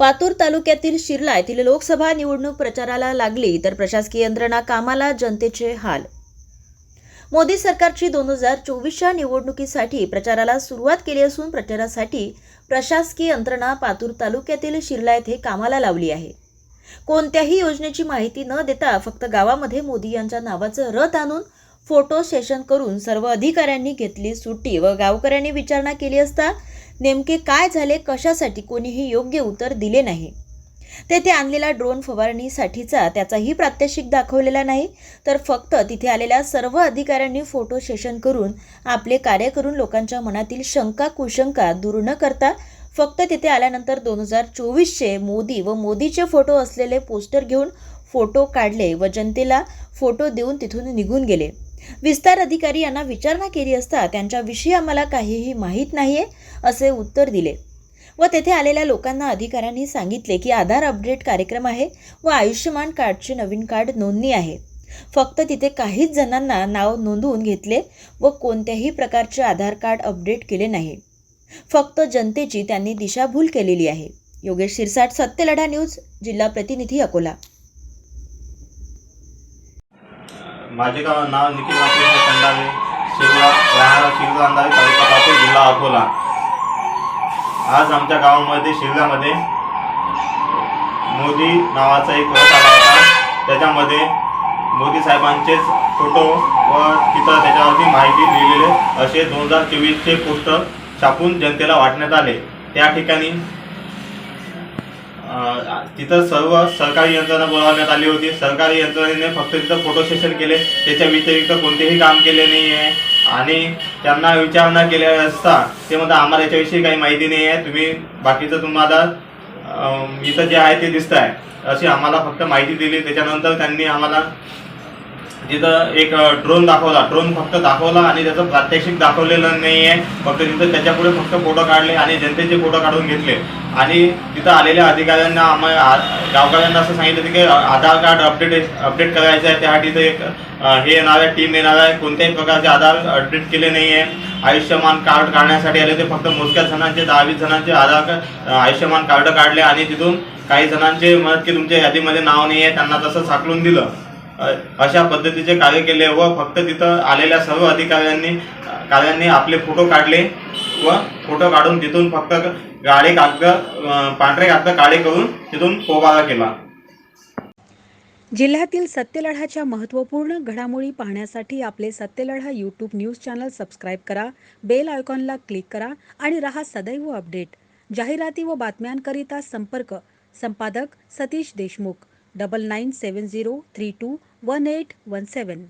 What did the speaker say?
पातूर तालुक्यातील शिरला येथील लोकसभा निवडणूक प्रचाराला लागली तर प्रशासकीय यंत्रणा कामाला जनतेचे हाल. मोदी सरकारची दोन हजार चोवीसच्या निवडणुकीसाठी प्रचाराला सुरुवात केली असून प्रचारासाठी प्रशासकीय यंत्रणा पातूर तालुक्यातील शिरला येथे कामाला लावली आहे. कोणत्याही योजनेची माहिती न देता फक्त गावामध्ये मोदी यांच्या नावाचं रथ आणून फोटो सेशन करून सर्व अधिकाऱ्यांनी घेतली सुट्टी व गावकऱ्यांनी विचारणा केली असता नेमके काय झाले कशासाठी कोणीही योग्य उत्तर दिले नाही. तेथे आणलेला ड्रोन फवारणीसाठीचा त्याचाही प्रात्यक्षिक दाखवलेला नाही तर फक्त तिथे आलेल्या सर्व अधिकाऱ्यांनी फोटो सेशन करून आपले कार्य करून लोकांच्या मनातील शंका कुशंका दूर न करता फक्त तिथे आल्यानंतर दोन हजार चोवीसचे मोदी व मोदीचे फोटो असलेले पोस्टर घेऊन फोटो काढले व जनतेला फोटो देऊन तिथून निघून गेले. विस्तार अधिकारी यांना विचारणा केली असता त्यांच्याविषयी आम्हाला काहीही माहीत नाही आहे असे उत्तर दिले. व तेथे आलेल्या लोकांना अधिकाऱ्यांनी सांगितले की आधार अपडेट कार्यक्रम आहे व आयुष्यमान कार्डचे नवीन कार्ड नोंदणी आहे. फक्त तिथे काहीच जणांना नाव नोंदवून घेतले व कोणत्याही प्रकारचे आधार कार्ड अपडेट केले नाही. फक्त जनतेची त्यांनी दिशाभूल केलेली आहे. योगेश शिरसाट सत्यलढा न्यूज जिल्हा प्रतिनिधी अकोला. माझे गाव नाव निखिल रामकृष्ण खंडावे शिरला राहणार शिरला अंधारे तालुका पातूर जिल्हा अकोला. आज आमच्या गावामध्ये शिरल्यामध्ये मोदी नावाचा एक रथ आला होता. त्याच्यामध्ये मोदी साहेबांचेच फोटो व तिथं त्याच्यावरती माहिती लिहिलेले असे दोन हजार चोवीसचे पोस्टर छापून जनतेला वाटण्यात आले. त्या ठिकाणी तिथं सर्व सरकारी यंत्रणा बोलावण्यात आली होती. सरकारी यंत्रणेने फक्त तिथं फोटो सेशन केले. त्याच्या व्यतिरिक्त कोणतेही काम केले नाही आहे आणि त्यांना विचारणा केल्या असता ते म्हणतात आम्हाला याच्याविषयी काही माहिती नाही आहे तुम्ही बाकीचं तुम्हाला इथं जे आहे ते दिसत आहे अशी आम्हाला फक्त माहिती दिली. त्याच्यानंतर त्यांनी आम्हाला तिथं एक ड्रोन दाखवला. ड्रोन फक्त दाखवला आणि त्याचं प्रात्यक्षिक दाखवलेलं नाही आहे फक्त तिथं त्याच्यापुढे फक्त फोटो काढले आणि जनतेचे फोटो काढून घेतले. आणि तिथं आलेल्या अधिकाऱ्यांना आम्हाला गावकऱ्यांना असं सांगितलं की आधार कार्ड अपडेट अपडेट करायचं आहे. त्यासाठी तिथं एक हे येणार आहे टीम येणार आहे. कोणत्याही प्रकारचे आधार अपडेट केले नाही आहे आयुष्यमान कार्ड काढण्यासाठी आले ते फक्त मोजक्या जणांचे दहावीस जणांचे आधार कार्ड आयुष्यमान कार्ड काढले आणि तिथून काही जणांचे म्हणत की तुमच्या यादीमध्ये नाव नाही आहे त्यांना तसं साकलून दिलं. अशा पद्धतीचे कार्य केले व फक्त तिथं आलेल्या सर्व अधिकाऱ्यांनी कार्यांनी आपले फोटो काढले व फोटो काढून तिथून फक्त गाडी कागद पांढरे कागद काळे करून तिथून पोबारा केला. जिल्ह्यातील सत्यलढाच्या महत्त्वपूर्ण घडामोडी पाहण्यासाठी आपले Satyaladha YouTube news channel subscribe करा बेल आयकॉनला क्लिक करा आणि रहा सदैव अपडेट जाहिराती व बातम्यांकरिता संपर्क संपादक सतीश देशमुख. 9970321817.